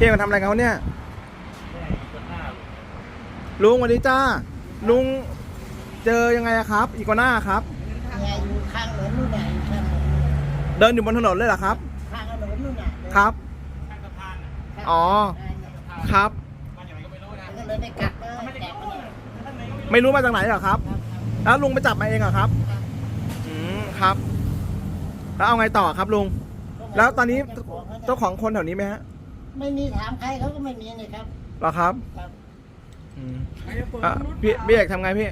พี่มาทำอะไรเขาเนี่ย ลุงสวันนี้จ้า ลุงเจอยังไงอะครับ อีกวน่าครับเนี่ยอยู่ข้างถนนนู่นน่ะอยู่ข้างถนนเดินอยู่บนถนนเลยเหรอครับ ข้างถนนนู่นน่ะครับ อ๋อ ครับ มันก็เลยได้กัดเลยแตกไปเนี่ยไม่รู้มาจากไหนเหรอครับ แล้วลุงไปจับมาเองเหรอครับ อืมครับ แล้วเอาไงต่อครับลุง แล้วตอนนี้เจ้าของคนแถวนี้ไหมฮะ ไม่มีถามใครเขาก็ไม่มีนี่ครับ เหรอครับครับ อืมอะพี่พี่เอกทำไงพี่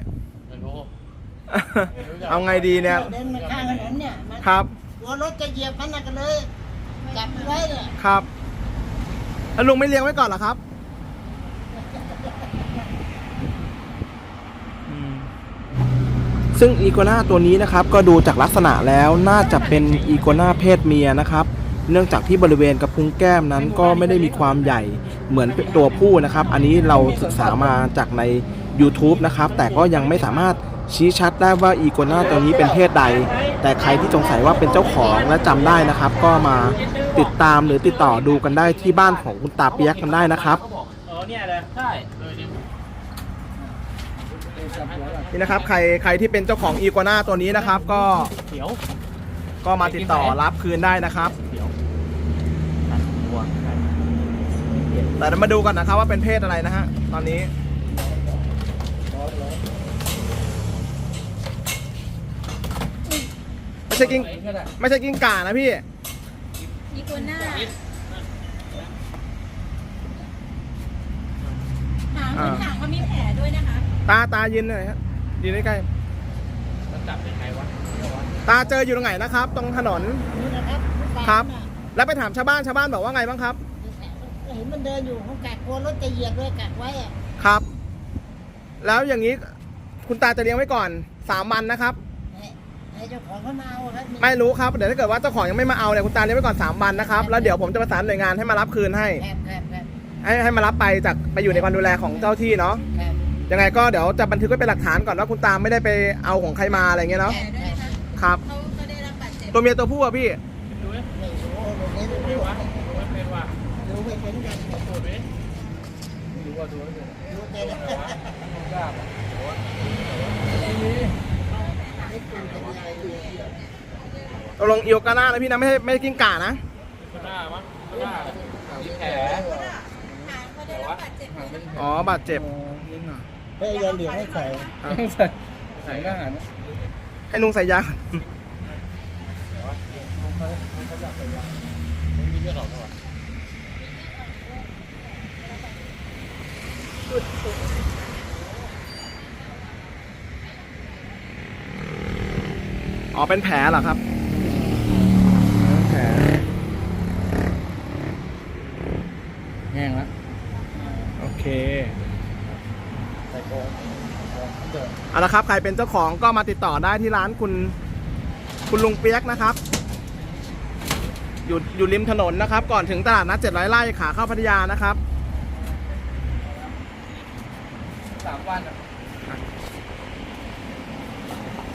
ไม่รู้เอาไงดีเนี่ย เดินมาข้างถนนเนี่ยมันครับ กลัวรถจะเหยียบมันน่ะก็เลยจับไว้เนี่ยครับแล้วลุงไม่เลี้ยงไว้ก่อนเหรอครับอืมซึ่งอีโกนาตัวนี้นะครับ ก็ดูจากลักษณะแล้วน่าจะเป็นอีโกนาเพศเมียนะครับ เนื่องจากที่บริเวณกระพุ้งแก้มนั้นก็ไม่ได้มีความใหญ่เหมือนตัวผู้นะครับ อันนี้เราศึกษามาจากใน YouTube นะครับ แต่ก็ยังไม่สามารถชี้ชัดได้ว่าอีโกนาตัวนี้เป็นเพศใด แต่ใครที่สงสัยว่าเป็นเจ้าของและจำได้นะครับ ก็มาติดตามหรือติดต่อดูกันได้ที่บ้านของคุณตาเปียกกันได้นะครับ เออเนี่ยเลยใช่เออเนี่ยนี่นะครับใครใครที่เป็นเจ้าของอีโกนาตัวนี้นะครับ ก็เขียว ก็มาติดต่อรับคืนได้นะครับ เขียวตัดหัวใช่ แต่เดี๋ยวมาดูกันนะครับว่าเป็นเพศอะไรนะฮะ ตอนนี้ไม่ใช่กิ้งไม่ใช่กิ้งก่านะพี่อีกัวน่าหางเหมือนหางเขามีแผลด้วยนะคะ ตาตายืนหน่อยฮะยืนใกล้แล้วจับยังไงวะๆตาเจออยู่ตรงไหนนะครับ ตรงถนนนี่นะครับครับน่ะแล้วไปถามชาวบ้านชาวบ้านบอกว่าไงบ้างครับ เห็นมันเดินอยู่เขากัดกลัวรถจะเหยียบด้วยกัดไว้อะครับ แล้วอย่างนี้คุณตาจะเลี้ยงไว้ก่อนสามวันนะครับให้ให้เจ้าของเขามาเอาครับนี่ไม่รู้ครับเดี๋ยวถ้าเกิดว่าเจ้าของยังไม่มาเอาเนี่ยคุณตาเลี้ยงไว้ก่อน3วันนะครับแล้วเดี๋ยวผมจะประสานหน่วยงานให้มารับคืนให้แคบแคบแคบให้ให้มารับไปจากไปอยู่ในความดูแลของเจ้าที่เนาะแคบยังไงก็เดี๋ยวจะบันทึกไว้เป็นหลักฐานก่อนว่าคุณตาไม่ได้ไปเอาของใครมาอะไรเงี้ยเนาะแผลด้วยนะคะครับเขาก็ได้รับบาดเจ็บตัวเมียตัวผู้อะพี่ ดูดิ ไม่รู้โรงเรียน ดู รู้ วะดูว่าเป็นวะ รู้ไม่ เราลงเอียวกาน้านะพี่นะ ไม่ใช่ไม่ใช่กิ้งก่านะกาน้ามั้งกาน้ามีแผลอ๋อบาดเจ็บให้ยาเหลืองให้ใส่ใส่ใส่ก็หานะให้ลุงใส่ยาไม่มีเลือดออกเท่าไหร่ ออ๋อเป็นแผลเหรอครับแผลแห้งแล้วโอเคใส่โค้งเดินเอาละครับ ใครเป็นเจ้าของก็มาติดต่อได้ที่ร้านคุณคุณลุงเปียกนะครับ อยู่อยู่ริมถนนนะครับ ก่อนถึงตลาดนัด700ไร่ขาเข้าพัทยานะครับสามวันอะ